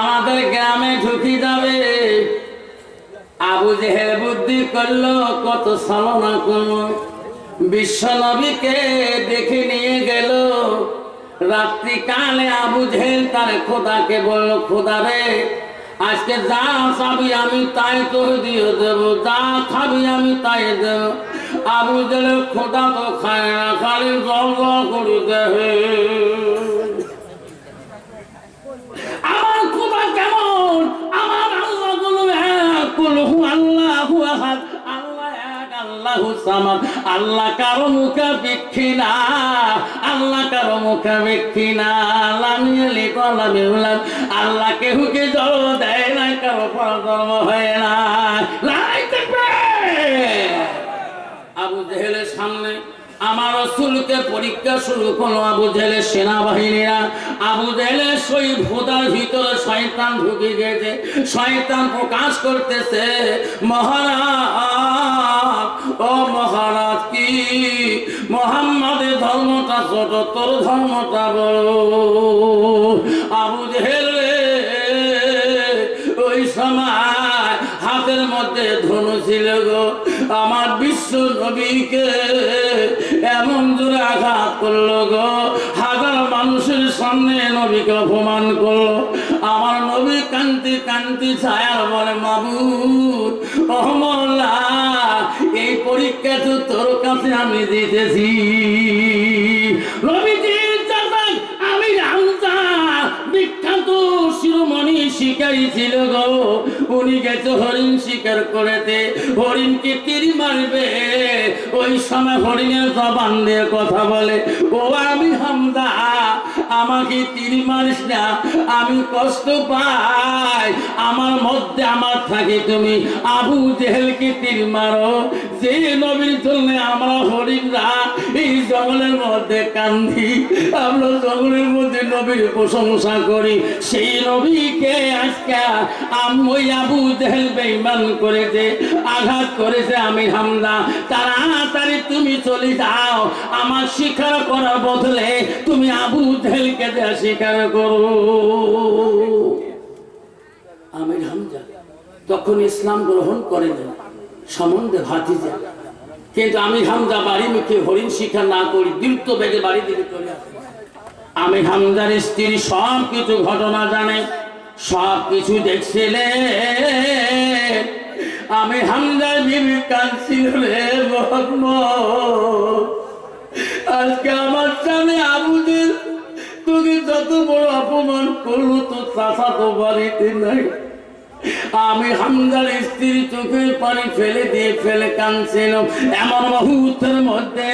আমাদের গ্রামে ঢুকি যাবে। বুদ্ধি করল, কত নবীকে দেখে নিয়ে গেল। রাত্রি কালে আবু জেহেল তার খোদাকে বলল, খোদা রে, আজকে যা চাবি আমি তাই তোর দিয়ে দেব, যা খাবি আমি তাই দেব। আবু জেহেল খোদা তো খায় না, খালি জল জল করে দেবে আমার খোদা কেমন? আমার আল্লাহগুলো এক কুলহু আল্লাহু আহাদ। আল্লাহ এক, আল্লাহু সামাদ। আল্লাহ কারও মুখে বিক্ষি না। আল্লাহ কারও মুখে বিক্ষি না। লাম ইয়ালিদ ওয়া লাম ইউলাদ। আল্লাহ কেহুকে জন্ম দেয় না কারও জন্ম হয় না লাই তাকবীর আবু জেহেলের সামনে আমার রসুলকে পরীক্ষা শুরু করল আবু জেহেলের সেনাবাহিনীরা। আবু জেহেলের সই ভোদার ভিতরে শয়তান ঢুকে গেছে। শয়তান প্রকাশ করতেছে, মহারাজ, ও মহারাজ কি? মোহাম্মদের ধর্মটা ছোট, তোর ধর্মটা বড়। আবু জেহেল ওই সময় হাতের মধ্যে ধনু ছিল গো। আমার বিশ্ব নবীকে এমন জোরে আঘাত করল গো। হাজার মানুষের সামনে নবীকে অপমান করল। আমার নবী কান্তি কান্তি ছায়ার বলে, মাবুদ অহমল্লা এই পরীক্ষা তো তোর কাছে আমি দিতেছি। নবীজি আমি রামজা বিখ্যাত শিরোমণি শিকারী ছিল গো। উনি গেছে হরিণ শিকার করেতে। হরিণকে তীর মারবে। ওই সময় হরিণের জবান দিয়ে কথা বলে, ও আমি হামদা আমাকে তীর মারিস না, আমি কষ্ট পাই। আমার মধ্যে আমার থাকে তুমি। আবু জেহেলকে তীর মারো। যে নবীর জন্য আমরা হরিণরা এই জঙ্গলের মধ্যে কান্দি, আমরা জঙ্গলের মধ্যে নবীর প্রশংসা করি। সেই নবীকে আজকে হামদা আমার করার বদলে তুমি আবু দেয়া করো। আমির হামজা তখন ইসলাম গ্রহণ করেনি সম্বন্ধে ভাতিজা, কিন্তু আমি হামজা বাড়ি মুখে হরিণ শিক্ষা না করি দ্রুত বেগে বাড়ি দিকে চলে আসে। আমি হামজার স্ত্রী সব কিছু ঘটনা জানে সব কিছু দেখছিলে? আমি হামদার বিবি আজকে আমার সামনে আবুদের তোকে যত বড় অপমান করল তো চাষা তো বাড়িতে নাই। আমি হামদার স্ত্রী চোখে পানি ফেলে দিয়ে ফেলে কাঁদছিল এমন মুহূর্তের মধ্যে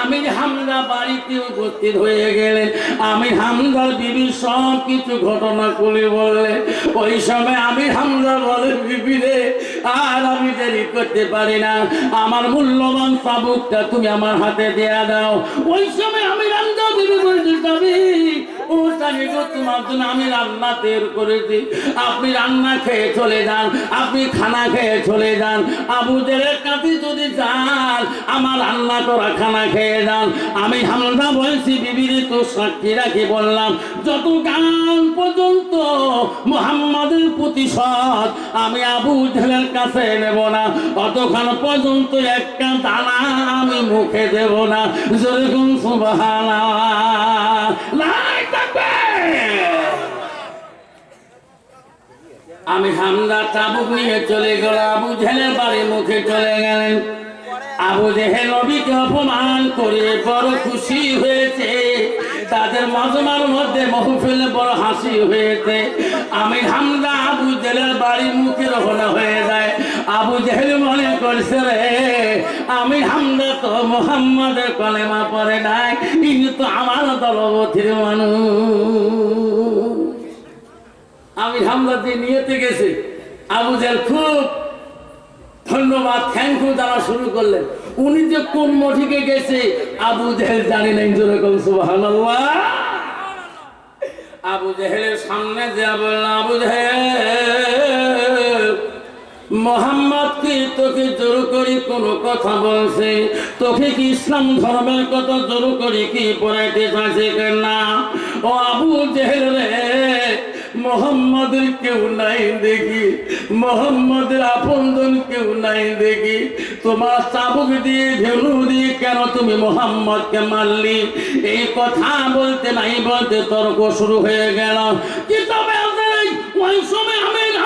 আমি হামদা বাড়িতে উপস্থিত হয়ে গেলেন। আমি হামদার বিবি সব কিছু ঘটনা করে বললে ওই সময় আমি হামদা বলে, বিবি রে, আর আমি দেরি করতে পারি না। আমার মূল্যবান চাবুকটা তুমি আমার হাতে দেয়া দাও। ওই সময় আমি রামদা বিবি বলছি স্বামী গো তোমার জন্য আমি রান্না তৈরি আপনি রান্না খেয়ে চলে যান, আপনি খানা খেয়ে চলে যান। আবুদের কাছে যদি যান, আমার রান্না করা খানা খেয়ে যান। আমি হামদা বলছি, বিবিরে তো সাক্ষী রাখি বললাম, যত গান পর্যন্ত মোহাম্মদের প্রতিশোধ আমি আবু জেলের কাছে নেব না অতক্ষণ পর্যন্ত একটা দানা আমি মুখে দেব না। যেরকম লাই থাকবে আমি হামদা চাবুক নিয়ে চলে গেল, আবু জেহেলের বাড়ি মুখে চলে গেলেন। আবু জেহেল নবীকে অপমান করে বড় খুশি হয়েছে। তাদের মজমার মধ্যে মহফিলে বড় হাসি হয়েছে। আমি হামদা আবু জেলের বাড়ি মুখে রওনা হয়ে যায়। আবু জেহেল মনে করছে রে আমি হামদা তো মোহাম্মদের কলেমা পড়ে নাই। কিন্তু আমার দলবথির মানুষ। আমি হামলা দিয়ে নিয়েতে গেছি। আবু জেল খুব ধন্যবাদ থ্যাংক ইউ দেওয়া শুরু করলেন। উনি যে কোন মঠিকে গেছে, আবু জেহেল জানি নাই যেরকম, সুবহানাল্লাহ। আবু জেহেলের সামনে যা আবু জেহেল। মোহাম্মদ কি তোকে জোর করি কোনো কথা বলছে? তোকে কি ইসলাম ধর্মের কথা জোর করি কি পড়াইতে চাইছে না ও আবু জেহেল রে, মোহাম্মদের কেউ নাই দেখি। মোহাম্মদের আপনজন কেউ নাই দেখি। তোমার চাবুক দিয়ে ধেনু দিয়ে কেন তুমি মোহাম্মদকে মারলি? এই কথা বলতে নাই বলতে তর্ক শুরু হয়ে গেল। কি তবে ওই সময় আমি